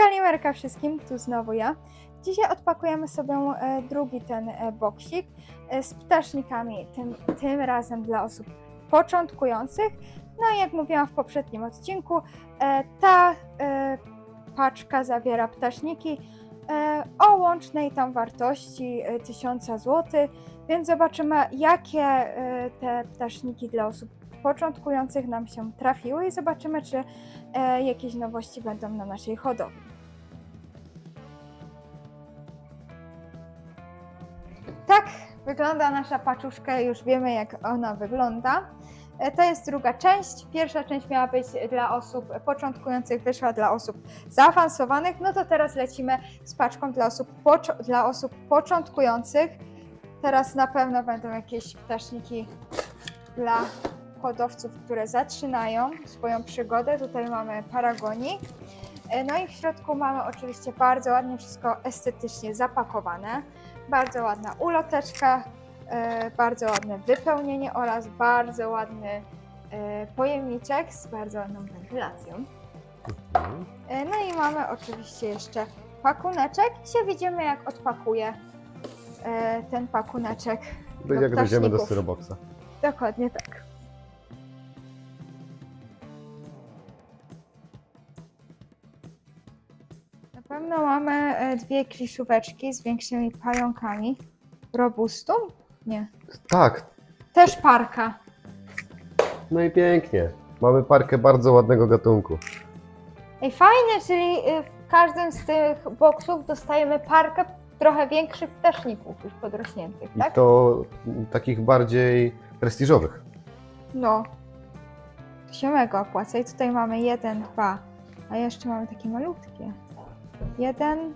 Kalimerka wszystkim, tu znowu ja. Dzisiaj odpakujemy sobie e, drugi ten e, boksik e, z ptasznikami, tym, tym razem dla osób początkujących. No i jak mówiłam w poprzednim odcinku, ta paczka zawiera ptaszniki o łącznej tam wartości e, 1000 zł, więc zobaczymy jakie te ptaszniki dla osób początkujących nam się trafiły i zobaczymy czy jakieś nowości będą na naszej hodowli. Wygląda nasza paczuszka, już wiemy jak ona wygląda. E, To jest druga część. Pierwsza część miała być dla osób początkujących, wyszła dla osób zaawansowanych. No to teraz lecimy z paczką dla osób, dla osób początkujących. Teraz na pewno będą jakieś ptaszniki dla hodowców, które zaczynają swoją przygodę. Tutaj mamy paragonik. E, No i w środku mamy oczywiście bardzo ładnie wszystko estetycznie zapakowane. Bardzo ładna uloteczka, e, bardzo ładne wypełnienie oraz bardzo ładny e, pojemniczek z bardzo ładną wentylacją. E, No i mamy oczywiście jeszcze pakuneczek. Dzisiaj widzimy jak odpakuję ten pakuneczek. To Do jak dojdziemy do styroboxa. Dokładnie tak. Pewno mamy e, dwie kliszóweczki z większymi pająkami. Robustum? Nie. Tak, Też parka. no i pięknie. Mamy parkę bardzo ładnego gatunku. Ej, fajnie, czyli y, w każdym z tych boksów dostajemy parkę trochę większych ptaszników już podrośniętych, I tak? to takich bardziej prestiżowych. No. Mega opłaca. I tutaj mamy jeden, dwa, a jeszcze mamy takie malutkie. Jeden.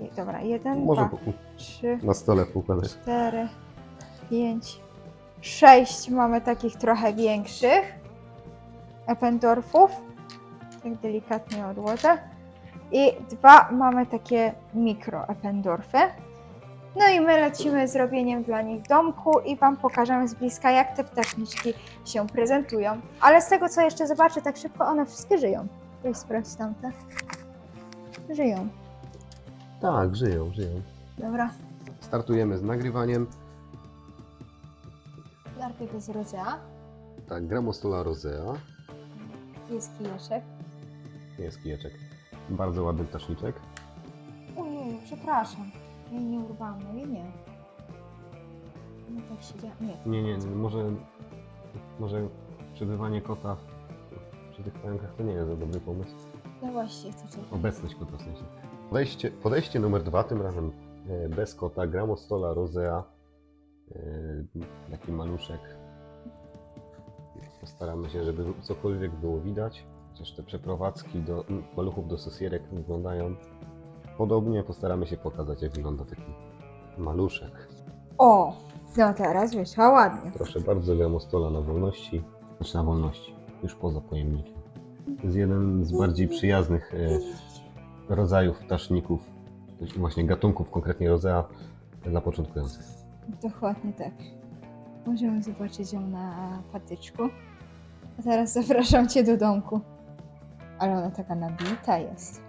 i- Dobra, jeden, Może dwa, po- trzy, na stole poukładać. cztery, pięć, sześć. Mamy takich trochę większych Eppendorfów. Tak delikatnie odłożę. I dwa mamy takie mikro Eppendorfy. No i my lecimy z robieniem dla nich domku i Wam pokażemy z bliska, jak te ptaszniczki się prezentują. Ale z tego, co jeszcze zobaczę tak szybko, one wszystkie żyją. Weź sprawdź tamte. Żyją. Tak, żyją, żyją. Dobra. Startujemy z nagrywaniem. Najpierw jest rozea. Tak, Gramostola rosea. Jest kijeszek. Jest kijeczek. Bardzo ładny ptaszniczek. Ojej, przepraszam. Nie, nie urwałam, no i nie. No tak się dzieje. Nie. Nie, nie, nie, może, może przebywanie kota przy tych pająkach to nie jest za dobry pomysł. No właśnie, chcę. Obecność kota w sensie. Podejście, podejście numer dwa, tym razem e, bez kota, Gramostola rosea. E, taki maluszek. Postaramy się, żeby cokolwiek było widać. Chociaż te przeprowadzki do m, maluchów do sosierek wyglądają podobnie. Postaramy się pokazać, jak wygląda taki maluszek. O! No teraz wyszła ładnie. Proszę bardzo, Gramostola na wolności. Znaczy na wolności, już poza pojemnikiem. To jest jeden z bardziej przyjaznych e, rodzajów ptaszników, właśnie gatunków, konkretnie rozea dla początkujących. Dokładnie tak. Możemy zobaczyć ją na patyczku. A teraz zapraszam Cię do domku. Ale ona taka nabita jest.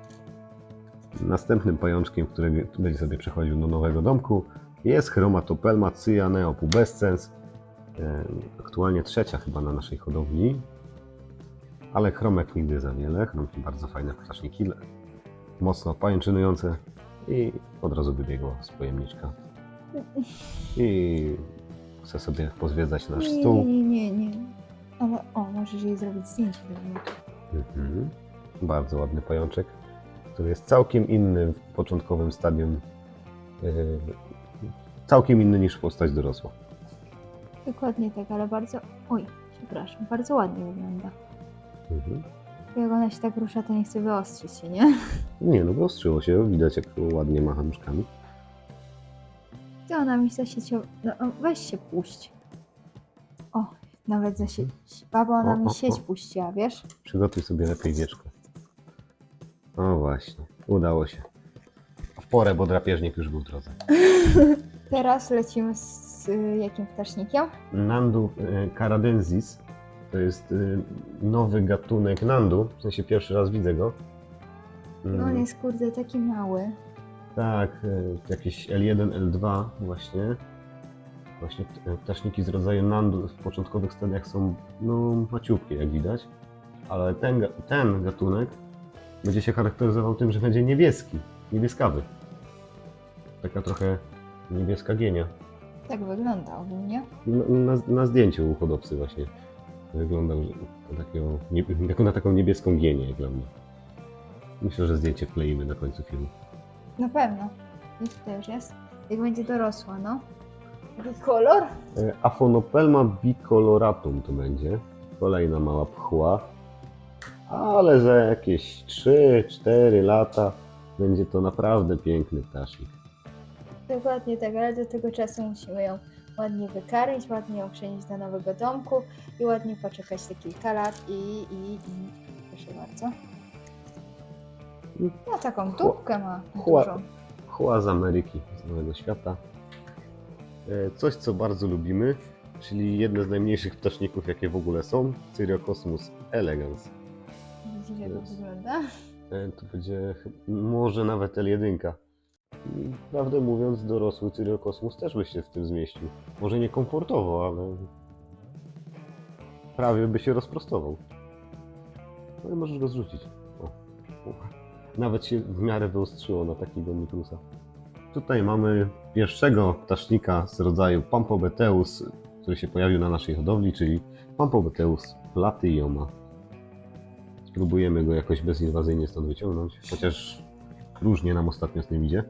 Następnym pajączkiem, który będzie sobie przechodził do nowego domku jest Chromatopelma cyanea pubescens. E, Aktualnie trzecia chyba na naszej hodowli, ale chromek nigdy za wiele. Chromki bardzo fajne ptaszniki, mocno pajęczynujące i od razu wybiegło z pojemniczka. I chcę sobie pozwiedzać nasz nie, stół. nie, nie, nie, nie. Ale o, możesz jej zrobić zdjęcie do. Mhm. Bardzo ładny pajączek, który jest całkiem inny w początkowym stadium. Yy, całkiem inny niż postać dorosła. Dokładnie tak, ale bardzo. Oj, przepraszam, bardzo ładnie wygląda. Mhm. Jak ona się tak rusza, to nie chce wyostrzyć się, nie? Nie no, wyostrzyło się, widać jak ładnie macha nóżkami. Ty ona mi zasieciła. No weź się puść. O, nawet zasieć. Baba, ona O, mi o, sieć o. puściła, wiesz? Przygotuj sobie lepiej wieczko. O właśnie, udało się. W porę, bo drapieżnik już był w drodze. Teraz lecimy z y, jakim ptasznikiem? Nandu e, to jest e, nowy gatunek nandu, w sensie pierwszy raz widzę go. No on Mm, jest kurde taki mały. Tak, e, jakieś L1, L2 właśnie. Właśnie p- ptaszniki z rodzaju nandu w początkowych stadiach są no, maciupkie, jak widać. Ale ten, ten gatunek będzie się charakteryzował tym, że będzie niebieski, niebieskawy. Taka trochę niebieska gienia. Tak wygląda ogólnie. Na, na, na zdjęciu u hodowcy właśnie wyglądał na, takiego, jako na taką niebieską gienię jak dla mnie. Myślę, że zdjęcie wkleimy na końcu filmu. Na pewno. I tutaj już jest. Jak będzie dorosła, no. Jaki kolor? E, Aphonopelma bicoloratum to będzie. Kolejna mała pchła. Ale za jakieś 3-4 lata będzie to naprawdę piękny ptasznik. Dokładnie tak, ale do tego czasu musimy ją ładnie wykarmić, ładnie ją przenieść do nowego domku i ładnie poczekać te kilka lat i, i, i proszę bardzo. No taką tubkę ma Chła- dużą. Chła z Ameryki, z Nowego Świata. E, Coś, co bardzo lubimy, czyli jedne z najmniejszych ptaszników, jakie w ogóle są, Cyriocosmus elegans. Widzisz jak to Jest. wygląda? E, To będzie chy- może nawet L1. I Prawdę mówiąc, dorosły Cyriokosmus też by się w tym zmieścił. Może nie komfortowo, ale prawie by się rozprostował. No i możesz go zrzucić. O. Nawet się w miarę wyostrzyło na takiego Mitrusa. Tutaj mamy pierwszego ptasznika z rodzaju Pampobeteus, który się pojawił na naszej hodowli, czyli Pampobeteus platyjoma. Spróbujemy go jakoś bezinwazyjnie stąd wyciągnąć, chociaż różnie nam ostatnio z tym idzie.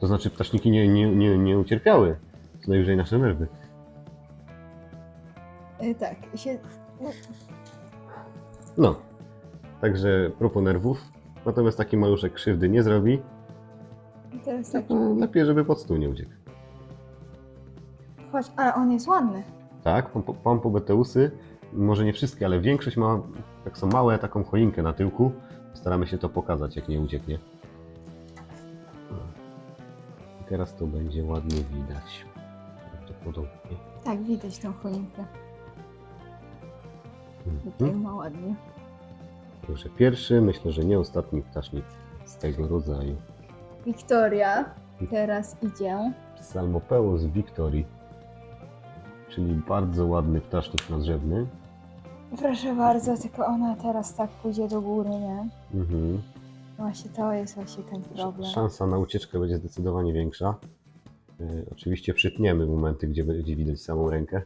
To znaczy ptaszniki nie, nie, nie, nie ucierpiały, co najwyżej nasze nerwy. Y, tak, i się... No, także propos nerwów. Natomiast taki maluszek krzywdy nie zrobi. i teraz tak, No, lepiej, żeby pod stół nie uciekł. chodź, ale on jest ładny. Tak, pampo- pampobeteusy, może nie wszystkie, ale większość ma tak są małe, taką choinkę na tyłku. Staramy się to pokazać, jak nie ucieknie. Teraz to będzie ładnie widać. Prawdopodobnie. Tak, widać tą choinkę. Tutaj Mhm. ma ładnie. Proszę, pierwszy, myślę, że nie ostatni ptasznik z tego rodzaju. Wiktoria teraz idzie. Salmopeus victorii, czyli bardzo ładny ptasznik nadrzewny. Proszę bardzo, tylko ona teraz tak pójdzie do góry, nie? Mhm. Właśnie to jest właśnie ten problem. Szansa na ucieczkę będzie zdecydowanie większa. E, oczywiście przytniemy momenty, gdzie będzie widać samą rękę.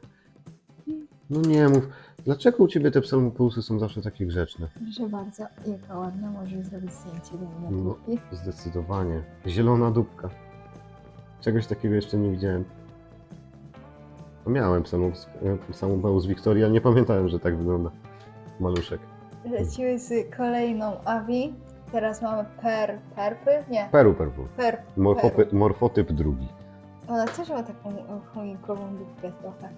No nie mów, dlaczego u Ciebie te psalmopeusy są zawsze takie grzeczne? Proszę bardzo, jaka ładna, możesz zrobić zdjęcie do No. miniaturki. Zdecydowanie. Zielona dupka. Czegoś takiego jeszcze nie widziałem. No Miałem psalmopeus Victoria, ale nie pamiętałem, że tak wygląda maluszek. Lecimy z kolejną Avi. Teraz mamy per, perpy? Nie, Peru perpu. per, Morfopy, morfotyp drugi. Ona też ma taką choinkową dupkę trochę.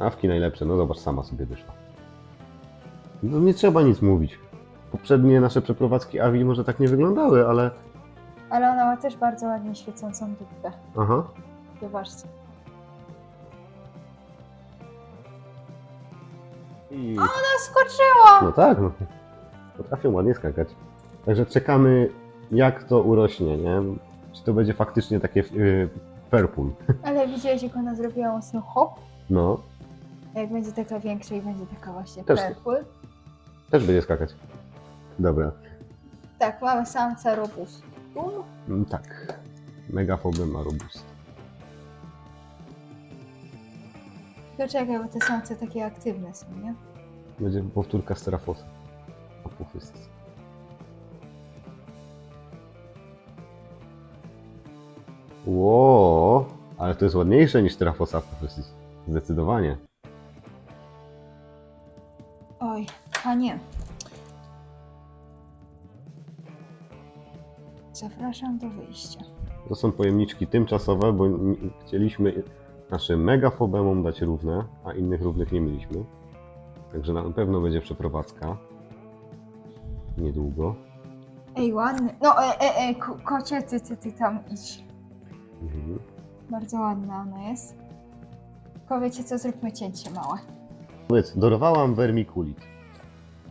Awki najlepsze, no zobacz, sama sobie wyszła. No nie trzeba nic mówić. Poprzednie nasze przeprowadzki Avi może tak nie wyglądały, ale... Ale ona ma też bardzo ładnie świecącą dupkę. Aha. Zobaczcie. I... Ona skoczyła! No tak, no. Potrafią ładnie skakać. Także czekamy, jak to urośnie, nie? Czy to będzie faktycznie takie yy, purple. Ale widziałeś, jak ona zrobiła mocno hop? No, A Jak będzie taka większa i będzie taka właśnie Też- purple. też będzie skakać. Dobra, Tak, mamy samca robustum. Mm, tak. Megafobem ma robust. Czekaj, bo te samce takie aktywne są, nie? Będzie powtórka Serafosa. Apofysys. Ło, ale to jest ładniejsze niż Serafosa Apofysys. Zdecydowanie. Oj, a nie. Zapraszam do wyjścia. To są pojemniczki tymczasowe, bo chcieliśmy naszym megafobemom dać równe, a innych równych nie mieliśmy. Także na pewno będzie przeprowadzka. Niedługo. Ej, ładny. No, e, e, e, ko- kocie, ty, ty, ty tam idź. Mhm. Bardzo ładna ona jest. Tylko wiecie co, zróbmy cięcie małe. Powiedz, dorwałam vermiculit.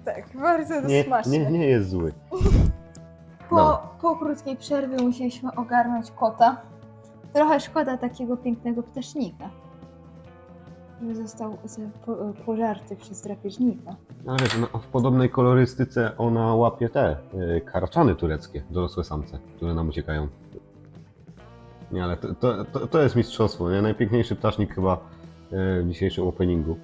Tak, bardzo Nie, smaczny. nie, nie jest zły. Po, No. po krótkiej przerwie musieliśmy ogarnąć kota. Trochę szkoda takiego pięknego ptasznika. Żeby został z- po, pożarty przez drapieżnika. Ale wiesz, no, w podobnej kolorystyce ona łapie te y, karczany tureckie, dorosłe samce, które nam uciekają. Nie, ale to, to, to, to jest mistrzostwo, nie? Najpiękniejszy ptasznik chyba y, w dzisiejszym openingu.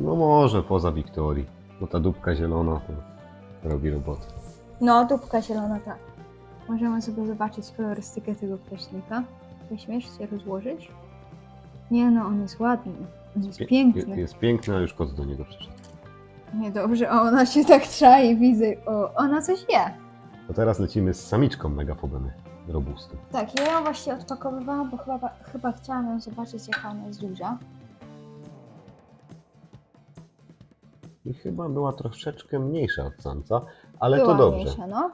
No może poza Wiktorii, bo ta dupka zielona to robi robotę. No, dupka zielona, tak. Możemy sobie zobaczyć kolorystykę tego ptasznika. Wyśmiesz się rozłożyć? Nie no, on jest ładny. Jest Pie- piękny. Jest piękny, a już kot do niego przyszedł. Niedobrze, a ona się tak trzai, widzę. O, ona coś je. To teraz lecimy z samiczką megafobemy robustu. Tak, ja ją właśnie odpakowywałam, bo chyba, chyba chciałam ją zobaczyć, jaka ona jest duża. I chyba była troszeczkę mniejsza od samca, ale Była to dobrze. Mniejsza, no.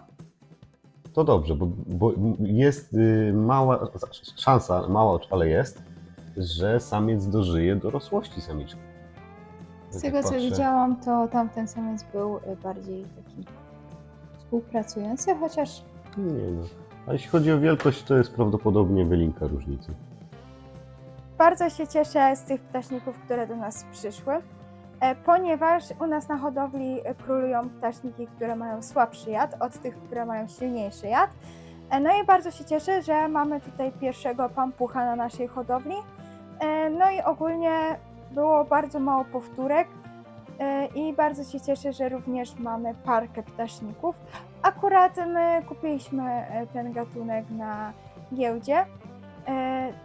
To dobrze, bo, bo jest y, mała szansa, mała, ale jest, że samiec dożyje dorosłości samiczki. Z Jak tego co widziałam, to tamten samiec był y, bardziej taki współpracujący, chociaż Nie no. A jeśli chodzi o wielkość, to jest prawdopodobnie wylinka różnicy. bardzo się cieszę z tych ptaszników, które do nas przyszły, e, ponieważ u nas na hodowli królują ptaszniki, które mają słabszy jad od tych, które mają silniejszy jad. E, No i bardzo się cieszę, że mamy tutaj pierwszego pampucha na naszej hodowli. E, No i ogólnie było bardzo mało powtórek e, i bardzo się cieszę, że również mamy parkę ptaszników. Akurat my kupiliśmy e, ten gatunek na giełdzie,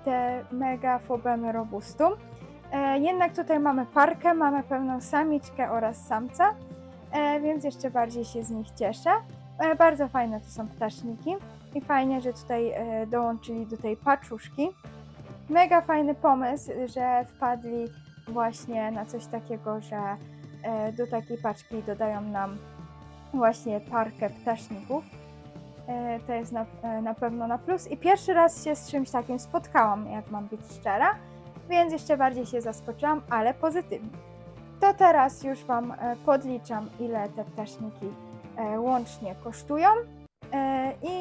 te megafobemy robustum. Jednak tutaj mamy parkę, mamy pełną samiczkę oraz samca, więc jeszcze bardziej się z nich cieszę. Bardzo fajne to są ptaszniki i fajnie, że tutaj dołączyli do tej paczuszki. Mega fajny pomysł, że wpadli właśnie na coś takiego, że e, do takiej paczki dodają nam właśnie parkę ptaszników. E, To jest na, e, na pewno na plus. I pierwszy raz się z czymś takim spotkałam, jak mam być szczera, więc jeszcze bardziej się zaskoczyłam, ale pozytywnie. To teraz już Wam podliczam, ile te ptaszniki łącznie kosztują. I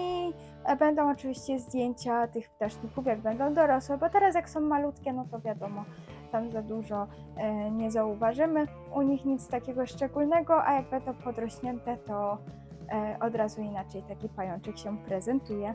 będą oczywiście zdjęcia tych ptaszników, jak będą dorosłe, bo teraz jak są malutkie, no to wiadomo, tam za dużo e, nie zauważymy. U nich nic takiego szczególnego, a jak będą podrośnięte, to e, od razu inaczej taki pajączek się prezentuje.